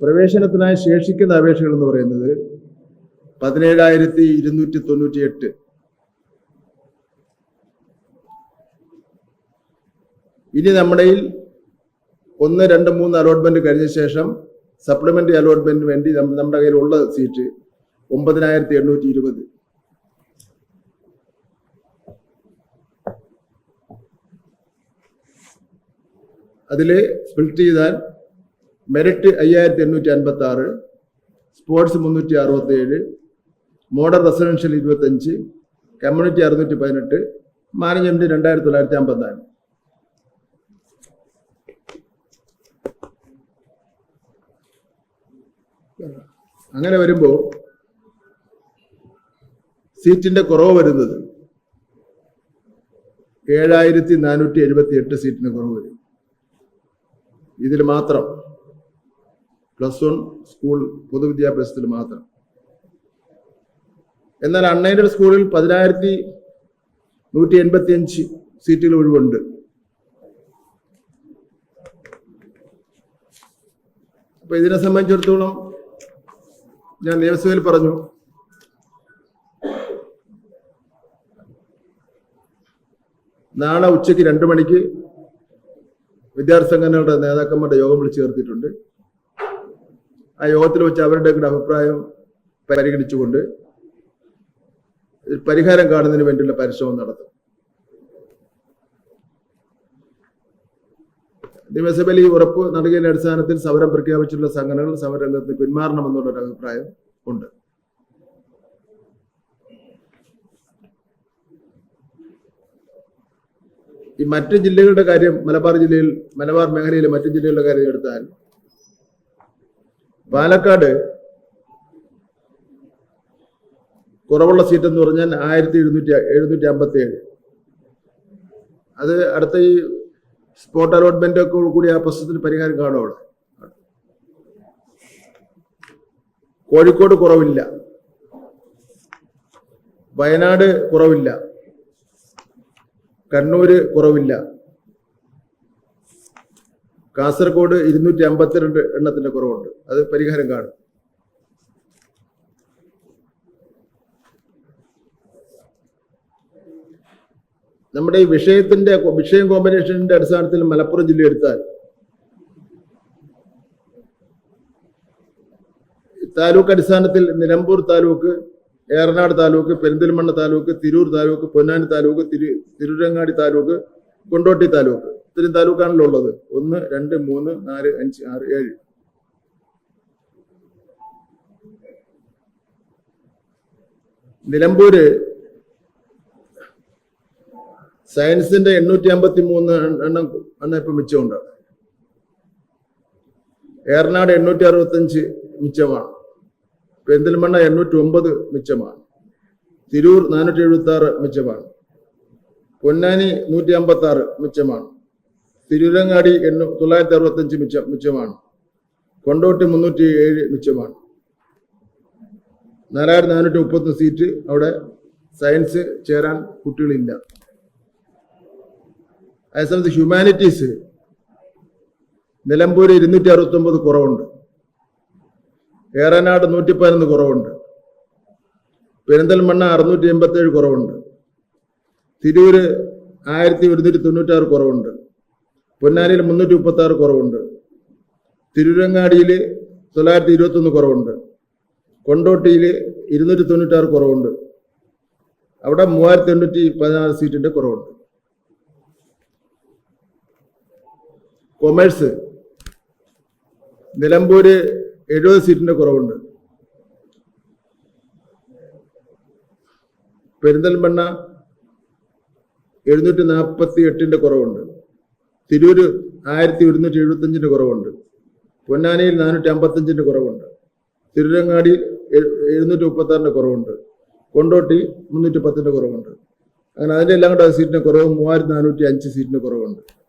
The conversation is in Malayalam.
പ്രവേശനത്തിനായി ശേഷിക്കുന്ന അപേക്ഷകൾ എന്ന് പറയുന്നത് പതിനേഴായിരത്തി ഇരുന്നൂറ്റി തൊണ്ണൂറ്റി എട്ട് ഇനി നമ്മുടെ ഒന്ന് രണ്ട് മൂന്ന് അലോട്ട്മെന്റ് കഴിഞ്ഞ ശേഷം സപ്ലിമെന്ററി അലോട്ട്മെന്റിന് വേണ്ടി നമ്മ- നമ്മുടെ കയ്യിലുള്ള സീറ്റ് ഒമ്പതിനായിരത്തി എണ്ണൂറ്റി ഇരുപത് അതിൽ സ്പ്ലിറ്റ് ചെയ്താൽ മെറിറ്റ് അയ്യായിരത്തി എണ്ണൂറ്റി അൻപത്തി ആറ് സ്പോർട്സ് മുന്നൂറ്റി അറുപത്തി ഏഴ് മോഡൽ റെസിഡൻഷ്യൽ ഇരുപത്തഞ്ച് കമ്മ്യൂണിറ്റി അറുന്നൂറ്റി പതിനെട്ട് മാനേജ്മെന്റ് രണ്ടായിരത്തി തൊള്ളായിരത്തി അമ്പത്തിനാല് അങ്ങനെ വരുമ്പോൾ സീറ്റിന്റെ കുറവ് വരുന്നത് ഏഴായിരത്തി നാനൂറ്റി എഴുപത്തി എട്ട് സീറ്റിന് കുറവ് വരും. ഇതിൽ മാത്രം പ്ലസ് വൺ സ്കൂൾ പൊതുവിദ്യാഭ്യാസത്തിൽ മാത്രം. എന്നാൽ അൺഎയ്ഡഡ് സ്കൂളിൽ പതിനായിരത്തി നൂറ്റി എൺപത്തി അഞ്ച് സീറ്റുകൾ ഒഴിവുണ്ട്. അപ്പൊ ഇതിനെ സംബന്ധിച്ചിടത്തോളം ഞാൻ നിയമസഭയിൽ പറഞ്ഞു. നാളെ ഉച്ചയ്ക്ക് രണ്ടു മണിക്ക് വിദ്യാർത്ഥി സംഘടനകളുടെ നേതാക്കന്മാരുടെ യോഗം വിളിച്ചു ചേർത്തിട്ടുണ്ട്. ആ യോഗത്തിൽ വെച്ച് അവരുടെ കൂടെ അഭിപ്രായം പരിഗണിച്ചുകൊണ്ട് പരിഹാരം കാണുന്നതിന് വേണ്ടിയുള്ള പരിശ്രമം നടത്തും. നിയമസഭയിൽ ഈ ഉറപ്പ് നൽകിയതിന്റെ അടിസ്ഥാനത്തിൽ സമരം പ്രഖ്യാപിച്ചിട്ടുള്ള സംഘടനകൾ സമരരംഗത്ത് പിന്മാറണമെന്നുള്ള ഒരു അഭിപ്രായം ഉണ്ട്. ഈ മറ്റു ജില്ലകളുടെ കാര്യം മലബാർ ജില്ലയിൽ മലബാർ മേഖലയിലെ മറ്റു ജില്ലകളുടെ കാര്യം എടുത്താൽ പാലക്കാട് കുറവുള്ള സീറ്റ് എന്ന് പറഞ്ഞാൽ ആയിരത്തി എഴുന്നൂറ്റി എഴുന്നൂറ്റി അമ്പത്തി ഏഴ് അത് അടുത്ത ഈ സ്പോട്ട് അലോട്ട്മെന്റ് ഒക്കെ കൂടി ആ പ്രശ്നത്തിന് പരിഹാരം കാണും അവിടെ. കോഴിക്കോട് കുറവില്ല. വയനാട് കുറവില്ല. കണ്ണൂര് കുറവില്ല. കാസർഗോഡ് ഇരുന്നൂറ്റി അമ്പത്തിരണ്ട് എണ്ണത്തിന്റെ കുറവുണ്ട്. അത് പരിഹാരം കാണും. നമ്മുടെ ഈ വിഷയത്തിന്റെ വിഷയം കോമ്പിനേഷന്റെ അടിസ്ഥാനത്തിൽ മലപ്പുറം ജില്ല എടുത്താൽ താലൂക്ക് അടിസ്ഥാനത്തിൽ നിലമ്പൂർ താലൂക്ക് ഏറനാട് താലൂക്ക് പെരിന്തൽമണ്ണ താലൂക്ക് തിരൂർ താലൂക്ക് പൊന്നാനി താലൂക്ക് തിരു തിരുരങ്ങാടി താലൂക്ക് കൊണ്ടോട്ടി താലൂക്ക്. ഇത്രയും താലൂക്കാണല്ലോ ഉള്ളത്. ഒന്ന് രണ്ട് മൂന്ന് നാല് അഞ്ച് ആറ് ഏഴ്. നിലമ്പൂര് സയൻസിന്റെ എണ്ണൂറ്റി അമ്പത്തി മൂന്ന് എണ്ണം എണ്ണം ഇപ്പൊ മിച്ചമുണ്ട്. ഏറനാട് എണ്ണൂറ്റി അറുപത്തഞ്ച് മിച്ചമാണ്. പെരിന്തൽമണ്ണ എണ്ണൂറ്റി ഒമ്പത് മിച്ചമാണ്. തിരൂർ നാനൂറ്റി എഴുപത്തി ആറ് മിച്ചമാണ്. പൊന്നാനി നൂറ്റി അമ്പത്തി ആറ് മിച്ചമാണ്. തിരൂരങ്ങാടി എണ്ണൂ തൊള്ളായിരത്തി അറുപത്തഞ്ച് മിച്ചം മിച്ചമാണ്. കൊണ്ടോട്ടി മുന്നൂറ്റി ഏഴ് മിച്ചമാണ്. നാലായിരത്തി നാനൂറ്റി മുപ്പത്തി സീറ്റ് അവിടെ സയൻസ് ചേരാൻ കുട്ടികളില്ല. അതേസമയത്ത് ഹ്യൂമാനിറ്റീസ് നിലമ്പൂർ ഇരുന്നൂറ്റി അറുപത്തി ഒമ്പത് കുറവുണ്ട്. ഏറനാട് നൂറ്റി പതിനൊന്ന് കുറവുണ്ട്. പെരിന്തൽമണ്ണ അറുന്നൂറ്റി എൺപത്തി ഏഴ് കുറവുണ്ട്. തിരൂര് ആയിരത്തി ഒരുന്നൂറ്റി തൊണ്ണൂറ്റാറ് കുറവുണ്ട്. പൊന്നാനിയിൽ മുന്നൂറ്റി മുപ്പത്തി ആറ് കുറവുണ്ട്. തിരൂരങ്ങാടിയിൽ തൊള്ളായിരത്തി ഇരുപത്തൊന്ന് കുറവുണ്ട്. കൊണ്ടോട്ടിയിൽ ഇരുന്നൂറ്റി തൊണ്ണൂറ്റാറ് കുറവുണ്ട്. അവിടെ മൂവായിരത്തി എണ്ണൂറ്റി പതിനാറ് സീറ്റിന്റെ കുറവുണ്ട്. കൊമേഴ്സ്. നിലമ്പൂര് എഴുപത് സീറ്റിന്റെ കുറവുണ്ട്. പെരിന്തൽമണ്ണ എഴുന്നൂറ്റി നാൽപ്പത്തി എട്ടിന്റെ കുറവുണ്ട്. തിരൂര് ആയിരത്തി ഒരുന്നൂറ്റി എഴുപത്തി അഞ്ചിന്റെ കുറവുണ്ട്. പൊന്നാനിയിൽ നാനൂറ്റി അമ്പത്തഞ്ചിന്റെ കുറവുണ്ട്. തിരുരങ്ങാടിയിൽ എഴു- എഴുന്നൂറ്റി മുപ്പത്തി ആറിന്റെ കുറവുണ്ട്. കൊണ്ടോട്ടി മുന്നൂറ്റി പത്തിന്റെ കുറവുണ്ട്. അങ്ങനെ അതിന്റെ എല്ലാം കൂടെ സീറ്റിന്റെ കുറവ് മൂവായിരത്തി നാനൂറ്റി അഞ്ച് സീറ്റിന്റെ കുറവുണ്ട്.